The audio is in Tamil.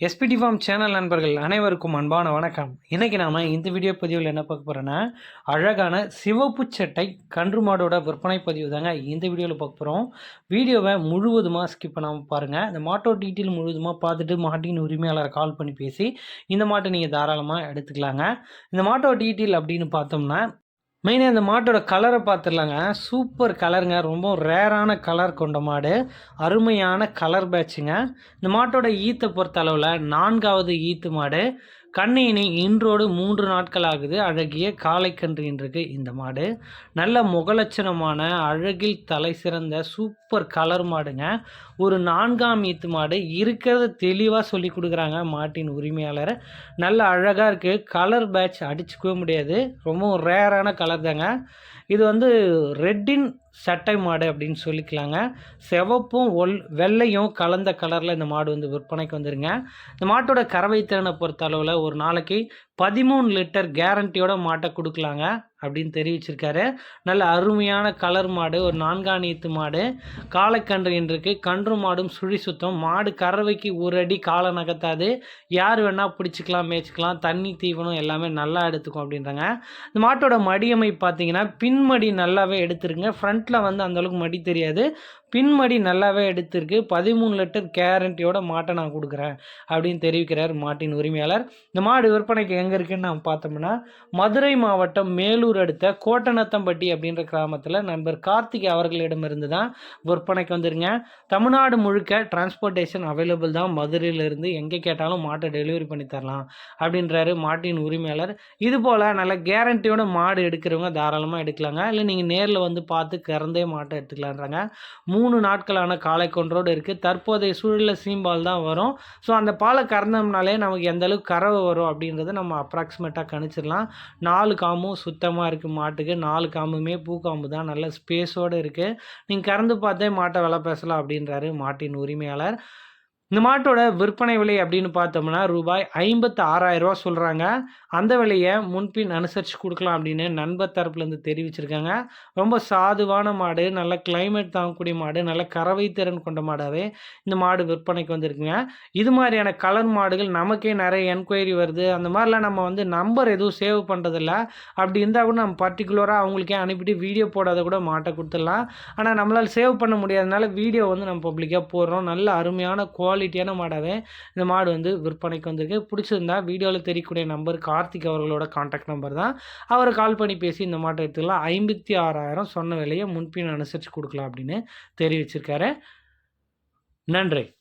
எஸ்பிடி ஃபார்ம் சேனல் நண்பர்கள் அனைவருக்கும் அன்பான வணக்கம். இன்றைக்கி நாம் இந்த வீடியோ பதிவில் என்ன பார்க்க போகிறோன்னா அழகான சிவப்பு சட்டை கன்று மாடோட விற்பனை பதிவு தாங்க இந்த வீடியோவில் பார்க்க போகிறோம் வீடியோவை முழுவதுமாக ஸ்கிப் பண்ணாமல் பாருங்கள் இந்த மாட்டோ டீட்டெயில் முழுவதுமாக பார்த்துட்டு மாட்டின் உரிமையாளரை கால் பண்ணி பேசி இந்த மாட்டை நீங்கள் தாராளமாக எடுத்துக்கலாங்க. இந்த மாட்டோ டீட்டெயில் அப்படின்னு பார்த்தோம்னா மெயினாக இந்த மாட்டோட கலரை பார்த்துடலாங்க சூப்பர் கலருங்க ரொம்ப ரேரான கலர் கொண்ட மாடு. அருமையான கலர் பேட்சுங்க இந்த மாட்டோட ஈத்தை பொறுத்த அளவில் நான்காவது ஈத்து மாடு. கண்ணினை இன்றோடு மூன்று நாட்கள் ஆகுது அழகிய காளைக்கன்று இன்றைக்கு இந்த மாடு. நல்ல முகலட்சணமான அழகில் தலை சிறந்த சூப்பர் கலர் மாடுங்க. ஒரு நான்காம் ஈத்து மாடு. இருக்கிறத தெளிவாக சொல்லி கொடுக்குறாங்க மாட்டின் உரிமையாளர். நல்ல அழகாக இருக்குது கலர் பேட்ச் அடிச்சுக்கவே முடியாது. ரொம்பவும் ரேரான கலர் தாங்க. இது வந்து ரெட்டின் சட்டை மாடு அப்படின்னு சொல்லிக்கலாங்க. சிவப்பும் ஒல் வெள்ளையும் கலந்த கலரில் இந்த மாடு வந்து விற்பனைக்கு வந்துருங்க. இந்த மாட்டோட கறவை திறனை பொறுத்த அளவில் ஒரு நாளைக்கு பதிமூணு லிட்டர் கேரண்டியோட மாட்டை கொடுக்கலாங்க. அப்படின்னு தெரிவிச்சிருக்காரு. நல்ல அருமையான கலர் மாடு ஒரு நான்காணியத்து மாடு. காளைக்கன்று இன்றைக்கு கன்று மாடும் சுழி சுத்தம். மாடு கறவைக்கு ஒரு அடி காலை நகர்த்தாது. யார் வேணால் பிடிச்சிக்கலாம் மேய்ச்சிக்கலாம். தண்ணி தீவனம் எல்லாமே நல்லா எடுத்துக்கும் அப்படின்றாங்க. இந்த மாட்டோட மடியமை பார்த்தீங்கன்னா பின்மடி நல்லாவே எடுத்துருங்க. ஃப்ரண்ட்டில் வந்து அந்தளவுக்கு மடி தெரியாது. பின்மடி நல்லாவே எடுத்திருக்கு. பதிமூணு லிட்டர் கேரண்டியோட மாட்டை நான் கொடுக்குறேன் அப்படின்னு தெரிவிக்கிறார் மாட்டின் உரிமையாளர். இந்த மாடு விற்பனைக்கு எங்கே இருக்குன்னு நாம் பார்த்தோம்னா மதுரை மாவட்டம் மேலூர் அடுத்த கோட்டநத்தம்பட்டி அப்படின்ற கிராமத்தில் நண்பர் கார்த்திக் அவர்களிடமிருந்து தான் விற்பனைக்கு வந்துருங்க. தமிழ்நாடு முழுக்க டிரான்ஸ்போர்ட்டேஷன் அவைலபிள் தான். மதுரையிலிருந்து எங்கே கேட்டாலும் மாட்டை டெலிவரி பண்ணி தரலாம் அப்படின்றாரு மாட்டின் உரிமையாளர். இது போல் நல்ல கேரண்டியோட மாடு எடுக்கிறவங்க தாராளமாக எடுக்கலாங்க. இல்லை நீங்கள் நேரில் வந்து பார்த்து கறந்தே மாட்டை எடுத்துக்கலான்றாங்க. மூணு மூணு நாட்களான காலை கொன்றோடு இருக்குது தற்போதைய சூழலில் சீம்பால் தான் வரும். ஸோ அந்த பாலை கறந்தோம்னாலே நமக்கு எந்த அளவுக்கு கறவை வரும் அப்படின்றத நம்ம அப்ராக்சிமேட்டாக கணிச்சிடலாம். நாலு காமும் சுத்தமாக இருக்குது மாட்டுக்கு. நாலு காமுமே பூக்காம்பு தான். நல்ல ஸ்பேஸோடு இருக்குது நீங்கள் கறந்து பார்த்தே மாட்டை விலை பேசலாம் அப்படின்றாரு மாட்டின் உரிமையாளர். இந்த மாட்டோட விற்பனை விலை அப்படின்னு பார்த்தோம்னா ரூபாய் ஐம்பத்து ஆறாயிரரூவா சொல்கிறாங்க அந்த விலையை முன்பின் அனுசரித்து கொடுக்கலாம் அப்படின்னு நண்பர் தரப்புலேருந்து தெரிவிச்சிருக்காங்க. ரொம்ப சாதுவான மாடு நல்ல கிளைமேட் தாங்கக்கூடிய மாடு நல்ல கறவை திறன் கொண்ட மாடாகவே இந்த மாடு விற்பனைக்கு வந்திருக்குங்க. இது மாதிரியான கலர் மாடுகள் நமக்கே நிறைய என்கொயரி வருது. அந்த மாதிரிலாம் நம்ம வந்து நம்பர் எதுவும் சேவ் பண்ணுறதில்ல அப்படி இருந்தால் கூட நம்ம பர்டிகுலராக அவங்களுக்கே அனுப்பிட்டு வீடியோ போடாத கூட மாட்டை கொடுத்துடலாம். ஆனால் நம்மளால் சேவ் பண்ண முடியாதனால வீடியோ வந்து நம்ம பப்ளிக்காக போடுறோம். நல்ல அருமையான குவாலிட்டி குவாலிட்டியான மாடாகவே இந்த மாடு வந்து விற்பனைக்கு வந்திருக்கு. பிடிச்சிருந்தா வீடியோவில் தெரியக்கூடிய நம்பர் கார்த்திக் அவர்களோட காண்டாக்ட் நம்பர் தான். அவரை கால் பண்ணி பேசி இந்த மாட்டை எடுத்துக்கலாம். ஐம்பத்தி ஆறாயிரம் சொன்ன விலையை முன்பின் அனுசரித்து கொடுக்கலாம் அப்படின்னு தெரிவிச்சிருக்காரு. நன்றி.